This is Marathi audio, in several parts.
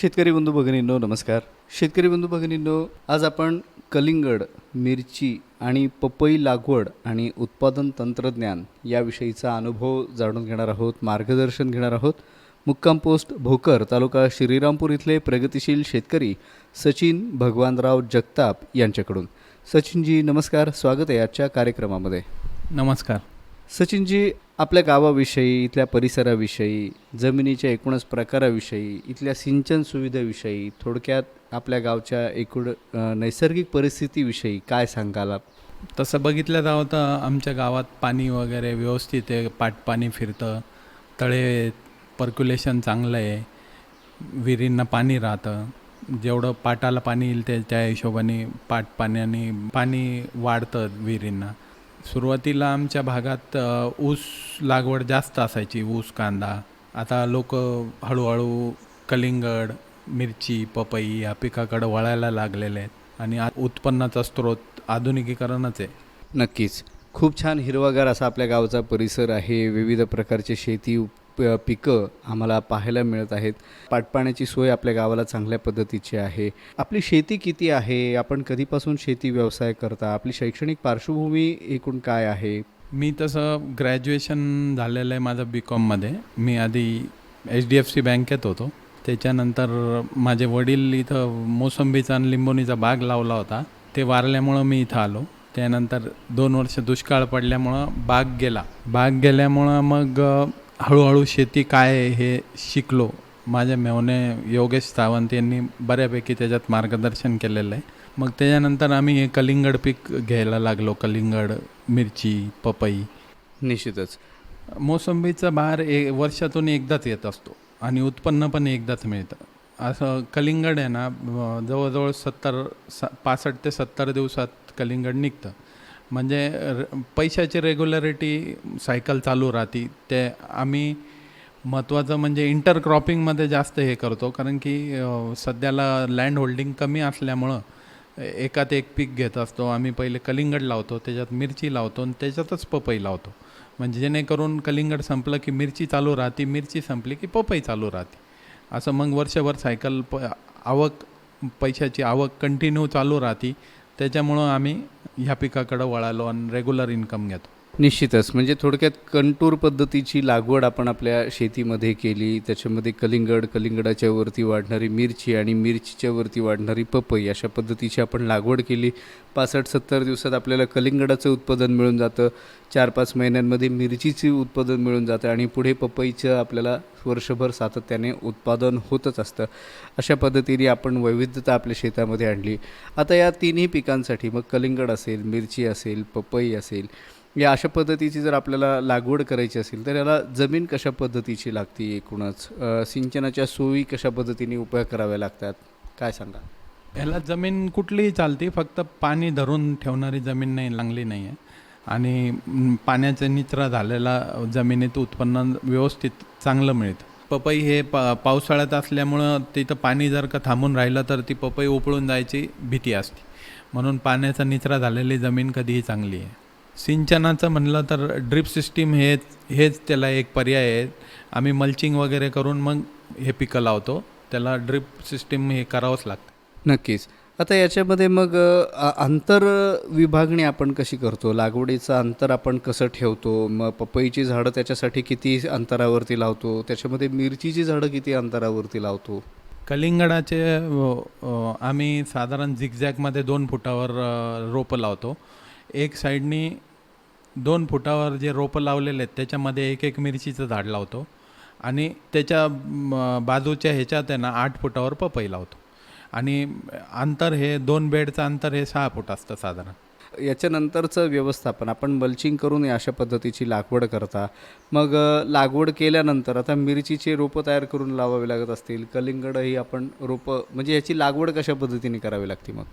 शेतकरी बंधू भगिनींनो नमस्कार. शेतकरी बंधू भगिनींनो आज आपण कलिंगड मिरची आणि पपई लागवड आणि उत्पादन तंत्रज्ञान याविषयीचा अनुभव जाणून घेणार आहोत मार्गदर्शन घेणार आहोत. मुक्काम पोस्ट भोकर तालुका श्रीरामपूर इथले प्रगतिशील शेतकरी सचिन भगवानराव जगताप यांच्याकडून. सचिनजी नमस्कार. स्वागत आहे आजच्या कार्यक्रमामध्ये. नमस्कार. सचिनजी आपल्या गावाविषयी इथल्या परिसराविषयी जमिनीच्या एकूणच प्रकाराविषयी इथल्या सिंचन सुविधेविषयी थोडक्यात आपल्या गावच्या एकूण नैसर्गिक परिस्थितीविषयी काय सांगाल तसं बघितलं जावं तर आमच्या गावात पाणी वगैरे व्यवस्थित आहे. पाटपाणी फिरतं. तळे पर्क्युलेशन चांगलं आहे. विहिरींना पाणी राहतं. जेवढं पाटाला पाणी येईल ते त्या हिशोबाने पाट पाण्याने पाणी वाढतं विहिरींना. सुरुवातीला आमच्या भागात ऊस लागवड जास्त असायची ऊस कांदा. आता लोक हळूहळू कलिंगड मिरची पपई या पिकाकडं वळायला लागलेले आहेत आणि आ- उत्पन्नाचा स्रोत आधुनिकीकरणच आहे. नक्कीच. खूप छान हिरवागार असा आपल्या गावचा परिसर आहे. विविध प्रकारचे शेती प पिकं आम्हाला पाहायला मिळत आहेत. पाटपाण्याची सोय आपल्या गावाला चांगल्या पद्धतीची आहे. आपली शेती किती आहे? आपण कधीपासून शेती व्यवसाय करता? आपली शैक्षणिक पार्श्वभूमी एकूण काय आहे? मी तसं ग्रॅज्युएशन झालेलं आहे माझं बी कॉममध्ये मी आधी एच डी एफ सी बँकेत होतो. त्याच्यानंतर माझे वडील इथं मोसंबीचा आणि लिंबोणीचा बाग लावला होता. ते वारल्यामुळं मी इथं आलो. त्यानंतर दोन वर्ष दुष्काळ पडल्यामुळं बाग गेला. बाग गेल्यामुळं मग हळूहळू शेती काय आहे हे शिकलो. माझ्या मेवणे योगेश सावंत यांनी बऱ्यापैकी त्याच्यात मार्गदर्शन केलेलं आहे. मग त्याच्यानंतर आम्ही हे कलिंगड पीक घ्यायला लागलो. कलिंगड मिरची पपई. निश्चितच. मोसंबीचा बहार ए वर्षातून एकदाच येत असतो आणि उत्पन्न पण एकदाच मिळतं. असं कलिंगड आहे ना जवळजवळ सत्तर स पासष्ट ते सत्तर दिवसात कलिंगड निघतं. म्हणजे र- पैशाची रेग्युलरिटी सायकल चालू राहते. ते आम्ही महत्त्वाचं म्हणजे इंटरक्रॉपिंगमध्ये जास्त हे करतो. कारण की सध्याला लँड होल्डिंग कमी असल्यामुळं एकात एक पीक घेत असतो. आम्ही पहिले कलिंगड लावतो त्याच्यात मिरची लावतो आणि त्याच्यातच पपई लावतो. म्हणजे जेणेकरून कलिंगड संपलं की मिरची चालू राहते मिरची संपली की पपई चालू राहते. असं मग वर्षभर सायकल प आवक पैशाची आवक कंटिन्यू चालू राहते. त्याच्यामुळं आम्ही ह्या पिकाकडं वळालो आणि रेग्युलर इन्कम घेतो. निश्चितच. म्हणजे थोडक्यात कंटूर पद्धतीची लागवड आपण आपल्या शेतीमध्ये केली त्याच्यामध्ये कलिंगड कलिंगडाच्या वरती वाढणारी मिरची आणि मिरचीच्या वरती वाढणारी पपई अशा पद्धतीची आपण लागवड केली. पासष्ट सत्तर दिवसात आपल्याला कलिंगडाचं उत्पादन मिळून जातं. चार पाच महिन्यांमध्ये मिरचीचे उत्पादन मिळून जातं आणि पुढे पपईचं आपल्याला वर्षभर सातत्याने उत्पादन होतच असतं. अशा पद्धतीने आपण वैविध्यता आपल्या शेतामध्ये आणली. आता या तिन्ही पिकांसाठी मग कलिंगड असेल मिरची असेल पपई असेल या अशा पद्धतीची जर आपल्याला लागवड करायची असेल तर याला जमीन कशा पद्धतीची लागते एकूणच? सिंचनाच्या सोयी कशा पद्धतीने उपाय कराव्या लागतात? काय सांगा? याला जमीन कुठलीही चालते फक्त पाणी धरून ठेवणारी जमीन नाही लागली नाही आहे आणि पाण्याचा निचरा झालेला जमिनीत उत्पन्न व्यवस्थित चांगलं मिळतं पपई हे पा पावसाळ्यात असल्यामुळं तिथं पाणी जर का थांबून राहिलं तर ती पपई उपळून जायची भीती असते. म्हणून पाण्याचा निचरा झालेली जमीन कधीही चांगली आहे. सिंचनाचं म्हणलं तर ड्रिप सिस्टीम हे हेच त्याला एक पर्याय आहे. आम्ही मल्चिंग वगैरे करून मग हे पिकं लावतो. त्याला ड्रिप सिस्टीम हे करावंच लागतं. नक्कीच. आता याच्यामध्ये मग अ, आ- अंतर विभागणी आपण कशी करतो? लागवडीचं अंतर आपण कसं ठेवतो? मग पपईची झाडं त्याच्यासाठी किती अंतरावरती लावतो? त्याच्यामध्ये मिरचीची झाडं किती अंतरावरती लावतो? कलिंगडाचे आम्ही साधारण झिगझॅगमध्ये दोन फुटावर रोपं लावतो. एक साईडनी दोन फुटावर जे रोपं लावलेले आहेत त्याच्यामध्ये एक एक मिरचीचं झाड लावतो आणि त्याच्या म, बाजूच्या ह्याच्यात आहे ना आठ फुटावर पपई लावतो. आणि अंतर हे दोन बेडचं अंतर हे सहा फूट असतं साधारण. याच्यानंतरचं व्यवस्थापन आपण मल्चिंग करून या अशा पद्धतीची लागवड करता. मग लागवड केल्यानंतर आता मिरचीचे रोपं तयार करून लावावे लागत असतील कलिंगडही आपण रोपं म्हणजे याची लागवड कशा पद्धतीने करावी लागते मग?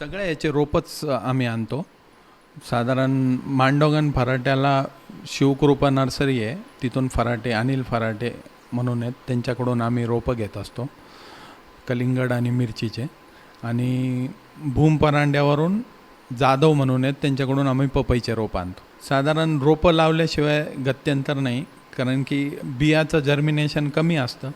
सगळ्या याचे रोपच आम्ही आणतो. साधारण मांडोगन फराट्याला शिवकृपा नर्सरी आहे. तिथून फराटे अनिल फराटे म्हणून आहेत. त्यांच्याकडून आम्ही रोपं घेत असतो. कलिंगड आणि मिरचीचे. आणि भूम परांड्यावरून जाधव म्हणून आहेत. त्यांच्याकडून आम्ही पपईचे रोपं आणतो. साधारण रोपं लावल्याशिवाय गत्यंतर नाही. कारण की बियाचं जर्मिनेशन कमी असतं.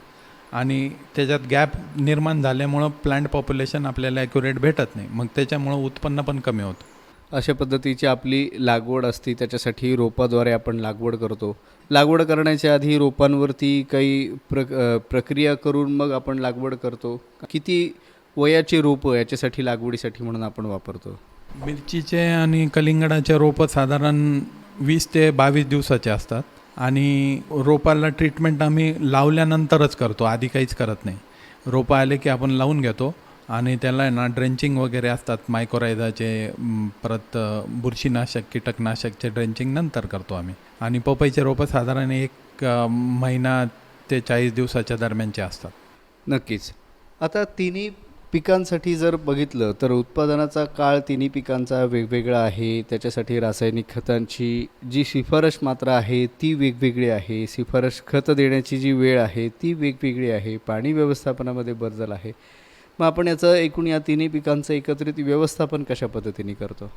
आणि त्याच्यात गॅप निर्माण झाल्यामुळं प्लांट पॉप्युलेशन आपल्याला ॲक्युरेट भेटत नाही. मग त्याच्यामुळं उत्पन्न पण कमी होतं. अशा पद्धतीची आपली लागवड असते त्याच्यासाठी रोपाद्वारे आपण लागवड करतो. लागवड करण्याच्या आधी रोपांवरती काही प्र प्रक्रिया करून मग आपण लागवड करतो. किती वयाची रोपं याच्यासाठी लागवडीसाठी म्हणून आपण वापरतो? मिरचीचे आणि कलिंगडाचे रोपं साधारण वीस ते बावीस दिवसाचे असतात. आणि रोपाला ट्रीटमेंट आम्ही लावल्यानंतरच करतो आधी काहीच करत नाही. रोपं आले की आपण लावून घेतो आणि त्याला आहे ना ड्रेंचिंग वगैरे असतात मायकोरायझाचे परत बुरशीनाशक कीटकनाशकचे ड्रेंचिंग नंतर करतो आम्ही. आणि पपईचे रोपं साधारण एक महिना ते चाळीस दिवसाच्या दरम्यानचे असतात. नक्कीच. आता तिन्ही पिकांसाठी जर बघितलं तर उत्पादनाचा काळ तिन्ही पिकांचा वेगवेगळा आहे. त्याच्यासाठी रासायनिक खतांची जी शिफारस मात्रा आहे ती वेगवेगळी आहे. शिफारस खत देण्याची जी वेळ आहे ती वेगवेगळी आहे. पाणी व्यवस्थापनामध्ये बदल आहे. मग आपण याचं एकूण या तिन्ही पिकांचं एकत्रित व्यवस्थापन कशा पद्धतीने करतो?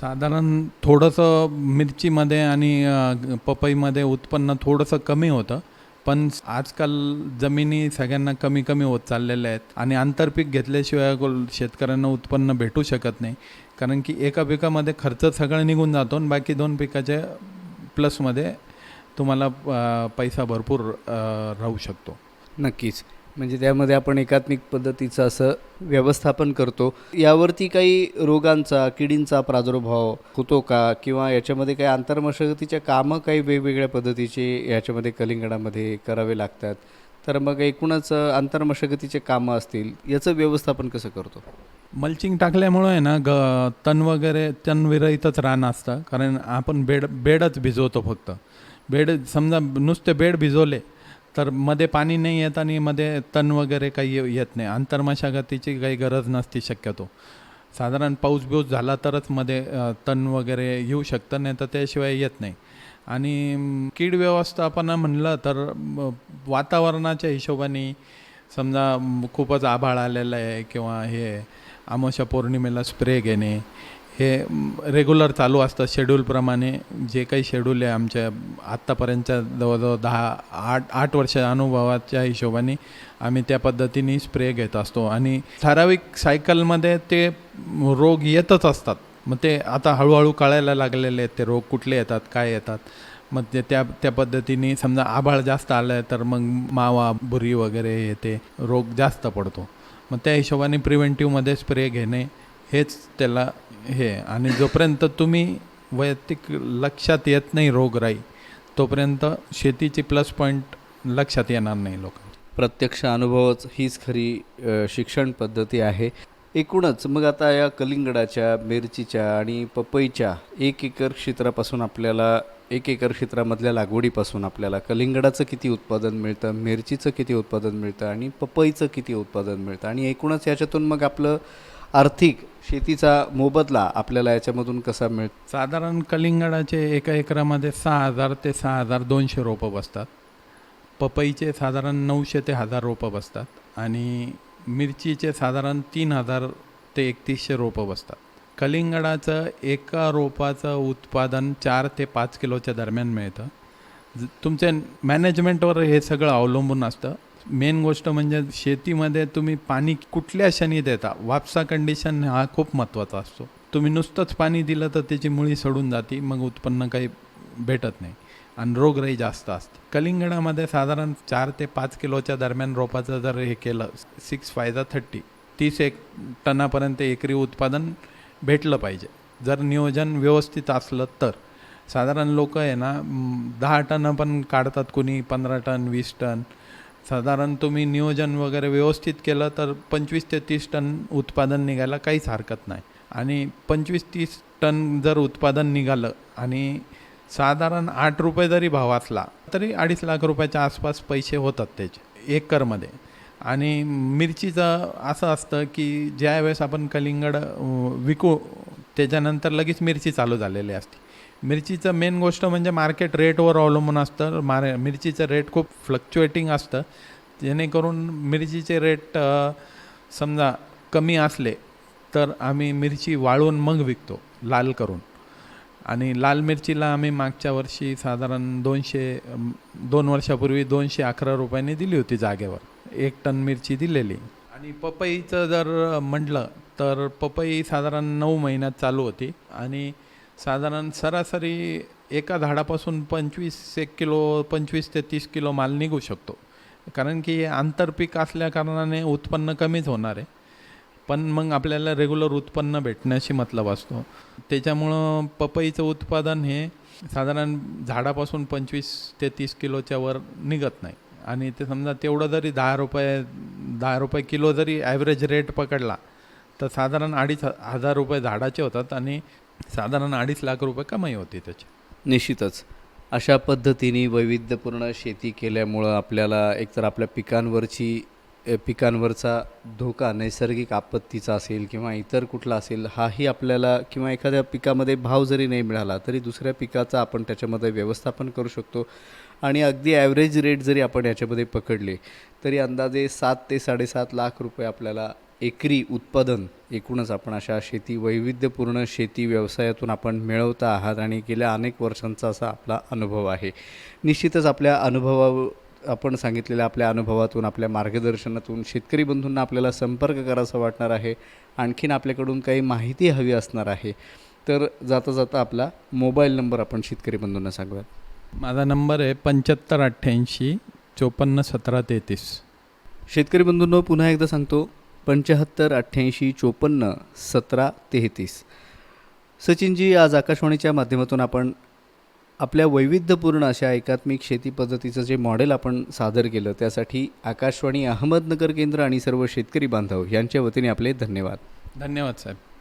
साधारण थोडंसं मिरचीमध्ये आणि पपईमध्ये उत्पन्न थोडंसं कमी होतं. पण आजकाल जमिनी सगळ्यांना कमी कमी होत चाललेल्या आहेत आणि आंतरपीक घेतल्याशिवाय शेतकऱ्यांना उत्पन्न भेटू शकत नाही. कारण की एका पिकामध्ये खर्च सगळं निघून जातो आणि बाकी दोन पिकाच्या प्लसमध्ये तुम्हाला पैसा भरपूर राहू शकतो. नक्कीच. म्हणजे त्यामध्ये आपण एकात्मिक पद्धतीचं असं व्यवस्थापन करतो. यावरती काही रोगांचा किडींचा प्रादुर्भाव होतो का? किंवा याच्यामध्ये काही आंतरमशागतीच्या कामं काही वेगवेगळ्या पद्धतीचे याच्यामध्ये कलिंगडामध्ये करावे लागतात. तर मग एकूणच आंतरमशागतीचे कामं असतील याचं व्यवस्थापन कसं करतो? मल्चिंग टाकल्यामुळं आहे ना ग तण वगैरे तण विरहितच रान असतं. कारण आपण बेड बेडच भिजवतो फक्त. बेड समजा नुसते बेड भिजवले तर मध्ये पाणी नाही येत आणि मध्ये तण वगैरे काही ये- येत नाही. आंतरमशागतीची काही गरज नसते शक्यतो. साधारण पाऊस बिऊस झाला तरच मध्ये तण वगैरे येऊ शकतं नाही तर त्याशिवाय येत नाही. आणि कीड व्यवस्थापन म्हणलं तर वातावरणाच्या हिशोबाने समजा खूपच आभाळ आलेलं आहे किंवा हे अमावस्या पौर्णिमेला स्प्रे घेणे हे रेग्युलर चालू असतं शेड्यूलप्रमाणे जे काही शेड्यूल आहे आमच्या आत्तापर्यंतच्या जवळजवळ दहा आठ आठ वर्ष अनुभवाच्या हिशोबाने आम्ही त्या पद्धतीने स्प्रे घेत असतो. आणि ठराविक सायकलमध्ये ते रोग येतच असतात. मग ते आता हळूहळू कळायला लागलेले आहेत ते रोग कुठले येतात काय येतात. मग ते त्या त्या पद्धतीने समजा आभाळ जास्त आलं आहे तर मग मावा बुरी वगैरे येते रोग जास्त पडतो. मग त्या हिशोबाने प्रिव्हेंटिव्हमध्ये स्प्रे घेणे हेच त्याला हे. आणि जोपर्यंत तुम्ही वैयक्तिक लक्षात येत नाही रोगराई तोपर्यंत शेतीची प्लस पॉईंट लक्षात येणार नाही लोक प्रत्यक्ष अनुभवच हीच खरी शिक्षण पद्धती आहे. एकूणच मग आता या कलिंगडाच्या मिरचीच्या आणि पपईच्या एक एकर क्षेत्रापासून आपल्याला एक एकर क्षेत्रामधल्या लागवडीपासून आपल्याला कलिंगडाचं किती उत्पादन मिळतं मिरचीचं किती उत्पादन मिळतं आणि पपईचं किती उत्पादन मिळतं? आणि एकूणच याच्यातून मग आपलं आर्थिक शेतीचा मोबदला आपल्याला याच्यामधून कसा मिळतो? साधारण कलिंगडाचे एका एकरामध्ये सहा हजार ते सहा हजार दोनशे रोपं बसतात. पपईचे साधारण नऊशे ते हजार रोपं बसतात. आणि मिरचीचे साधारण तीन हजार ते एकतीसशे रोपं बसतात. कलिंगडाचं एका रोपाचं उत्पादन चार ते पाच किलोच्या दरम्यान मिळतं. ज- तुमच्या मॅनेजमेंटवर हे सगळं अवलंबून असतं. मेन गोष्ट म्हणजे शेतीमध्ये तुम्ही पाणी कुठल्या क्षणी देता? वापसा कंडिशन हा खूप महत्त्वाचा असतो. तुम्ही नुसतंच पाणी दिलं तर त्याची मुळी सडून जाते मग उत्पन्न काही भेटत नाही. आणि रोगराई जास्त असते. कलिंगडामध्ये साधारण चार ते पाच किलोच्या दरम्यान रोपाचं जर हे केलं सिक्स फायदा थर्टी तीस एक टनापर्यंत एकरी उत्पादन भेटलं पाहिजे. जर नियोजन व्यवस्थित असलं तर. साधारण लोक आहे ना दहा टन पण काढतात कोणी पंधरा टन वीस टन. साधारण तुम्ही नियोजन वगैरे व्यवस्थित केलं तर पंचवीस ते तीस टन उत्पादन निघायला काहीच हरकत नाही. आणि पंचवीस तीस टन जर उत्पादन निघालं आणि साधारण आठ रुपये जरी भाव असला तरी अडीच लाख रुपयाच्या आसपास पैसे होतात त्याचे एकरमध्ये. आणि मिरचीचं असं असतं की ज्या वेळेस आपण कलिंगड विकू त्याच्यानंतर लगेच मिरची चालू झालेली असते. मिरचीचं मेन गोष्ट म्हणजे मार्केट रेटवर अवलंबून असतं. मार मिरचीचं रेट खूप फ्लक्च्युएटिंग असतं. जेणेकरून मिरचीचे रेट समजा कमी असले तर आम्ही मिरची वाळवून मग विकतो लाल करून. आणि लाल मिरचीला आम्ही मागच्या वर्षी साधारण दोनशे दोन वर्षापूर्वी दोनशे अकरा रुपयांनी दिली होती जागेवर. एक टन मिरची दिलेली. आणि पपईचं जर म्हटलं तर पपई साधारण नऊ महिन्यात चालू होती. आणि साधारण सरासरी एका झाडापासून पंचवीस एक किलो पंचवीस ते तीस किलो माल निघू शकतो. कारण की हे आंतरपीक असल्याकारणाने उत्पन्न कमीच होणार आहे. पण मग आपल्याला रेग्युलर उत्पन्न भेटण्याशी मतलब असतो. त्याच्यामुळं पपईचं उत्पादन हे साधारण झाडापासून पंचवीस ते तीस किलोच्या वर निघत नाही. आणि ते समजा तेवढं जरी दहा रुपये दहा रुपये किलो जरी ॲव्हरेज रेट पकडला तर साधारण अडीच हजार रुपये झाडाचे होतात आणि साधारण अडीच लाख रुपये कमाई होती त्याची. निश्चितच. अशा पद्धतीने वैविध्यपूर्ण शेती केल्यामुळं आपल्याला एकतर आपल्या पिकांवरची पिकांवरचा धोका नैसर्गिक आपत्तीचा असेल किंवा इतर कुठला असेल हाही आपल्याला किंवा एखाद्या पिकामध्ये भाव जरी नाही मिळाला तरी दुसऱ्या पिकाचा आपण त्याच्यामध्ये व्यवस्थापन करू शकतो. आणि अगदी ॲव्हरेज रेट जरी आपण याच्यामध्ये पकडले तरी अंदाजे सात ते साडेसात लाख रुपये आपल्याला एकरी उत्पादन एकूणच आपण अशा शेती वैविध्यपूर्ण शेती व्यवसायातून आपण मिळवता आहात आणि गेल्या अनेक वर्षांचा असा आपला अनुभव आहे. निश्चितच आपल्या अनुभवा आपण सांगितलेल्या आपल्या अनुभवातून आपल्या मार्गदर्शनातून शेतकरी बंधूंना आपल्याला संपर्क करायचा वाटणार आहे. आणखीन आपल्याकडून काही माहिती हवी असणार आहे. तर जाता जाता आपला मोबाईल नंबर आपण शेतकरी बंधूंना सांगूयात. माझा नंबर आहे पंच्याहत्तर अठ्ठ्याऐंशी चोपन्न सतरा तेहतीस. शेतकरी बंधूंनो पुन्हा एकदा सांगतो पंच्याहत्तर अठ्ठ्याऐंशी चोपन्न सतरा तेहतीस. सचिनजी आज आकाशवाणीच्या माध्यमातून आपण आपल्या वैविध्यपूर्ण अशा एकात्मिक शेती पद्धतीचं जे मॉडेल आपण सादर केलं त्यासाठी आकाशवाणी अहमदनगर केंद्र आणि सर्व शेतकरी बांधव यांच्या वतीने आपले धन्यवाद. धन्यवाद साहेब.